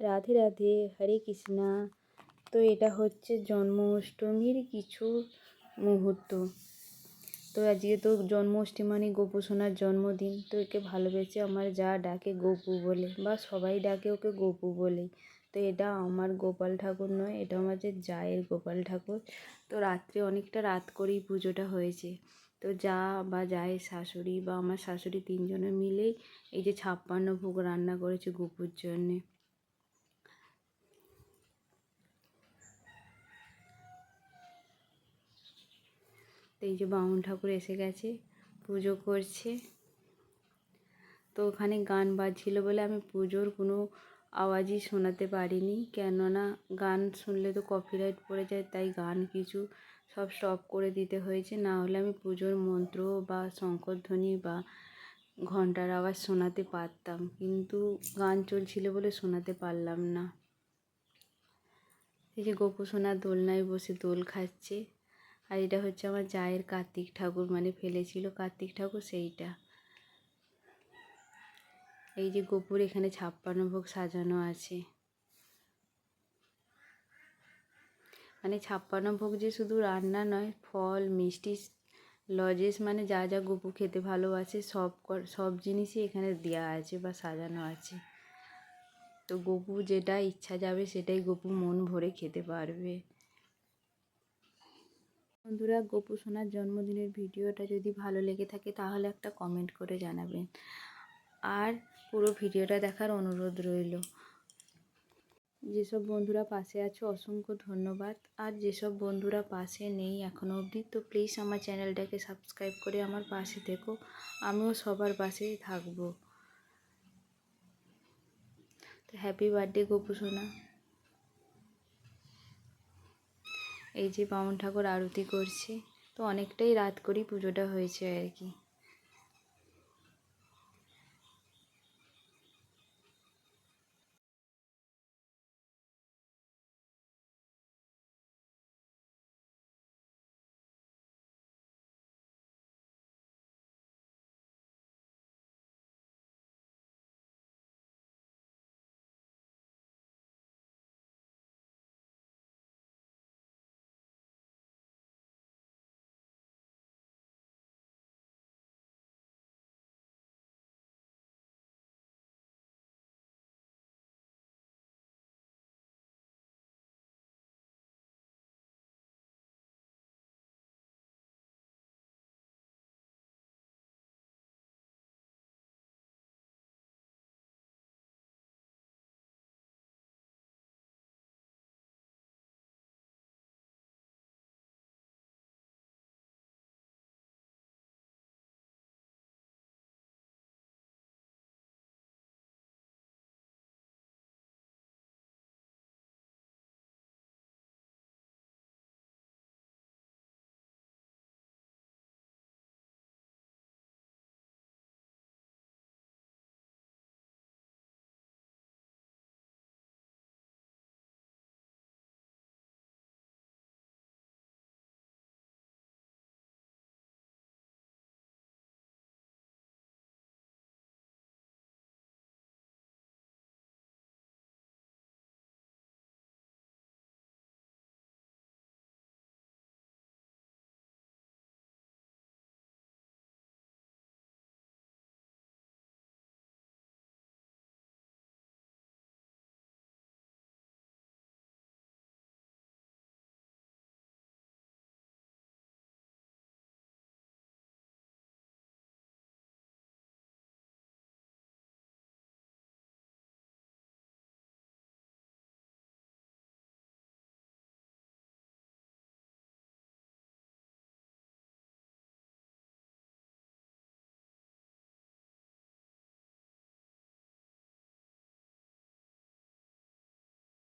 রাধে রাধে, হরে কৃষ্ণা। তো এটা হচ্ছে জন্মাষ্টমীর কিছু মুহূর্ত। তো আজকে তো জন্মাষ্টমী মানে গোপু সোনার জন্মদিন। তো একে ভালোবেসে আমার যা ডাকে গোপু বলে, বা সবাই ডাকে ওকে গোপু বলে তো এটা আমার গোপাল ঠাকুর নয়, এটা আমার যে জায়ের গোপাল ঠাকুর। তো রাত্রে অনেকটা রাত করেই পুজোটা হয়েছে। তো যা বা জায়ের শাশুড়ি বা আমার শাশুড়ি তিনজনে মিলেই এই যে ছাপ্পান্ন ভোগ রান্না করেছে গোপুর জন্যে। এই যে বামুন ঠাকুর এসে গেছে, পুজো করছে। তো ওখানে গান বাজছিল বলে আমি পুজোর কোনো আওয়াজই শোনাতে পারিনি, কেননা গান শুনলে তো কপিরাইট পড়ে যায়, তাই গান কিছু সব স্টপ করে দিতে হয়েছে। না হলে আমি পুজোর মন্ত্র বা শঙ্করধ্বনি বা ঘণ্টার আওয়াজ শোনাতে পারতাম, কিন্তু গান চলছিল বলে শোনাতে পারলাম না। এই যে গোপু সোনা দোলনায় বসে দোল খাচ্ছে। আর এটা হচ্ছে আমার জায়ের কার্তিক ঠাকুর মানে ফেলেছিল কার্তিক ঠাকুর সেইটা। এই যে গোপুর এখানে ছাপ্পান্ন ভোগ সাজানো আছে। মানে ছাপ্পান্ন ভোগ যে শুধু রান্না নয়, ফল, মিষ্টি, লজেস মানে যা যা গপু খেতে ভালোবাসে, সব সব জিনিসই এখানে দেওয়া আছে বা সাজানো আছে। তো গপু যেটা ইচ্ছা যাবে সেটাই গপু মন ভরে খেতে পারবে। বন্ধুরা, গোপু সোনার জন্মদিনের ভিডিওটা যদি ভালো লেগে থাকে তাহলে একটা কমেন্ট করে জানাবেন। আর পুরো ভিডিওটা দেখার অনুরোধ রইল। যেসব বন্ধুরা পাশে আছো, অসংখ্য ধন্যবাদ। আর যেসব বন্ধুরা পাশে নেই এখনও অবধি, তো প্লিজ আমার চ্যানেলটাকে সাবস্ক্রাইব করে আমার পাশে থেকো। আমিও সবার পাশেই থাকব। তো হ্যাপি বার্থডে গোপু সোনা। এই যে বামন ঠাকুর আরতি করছে তো অনেকটাই রাত করেই পুজোটা হয়েছে আর কি।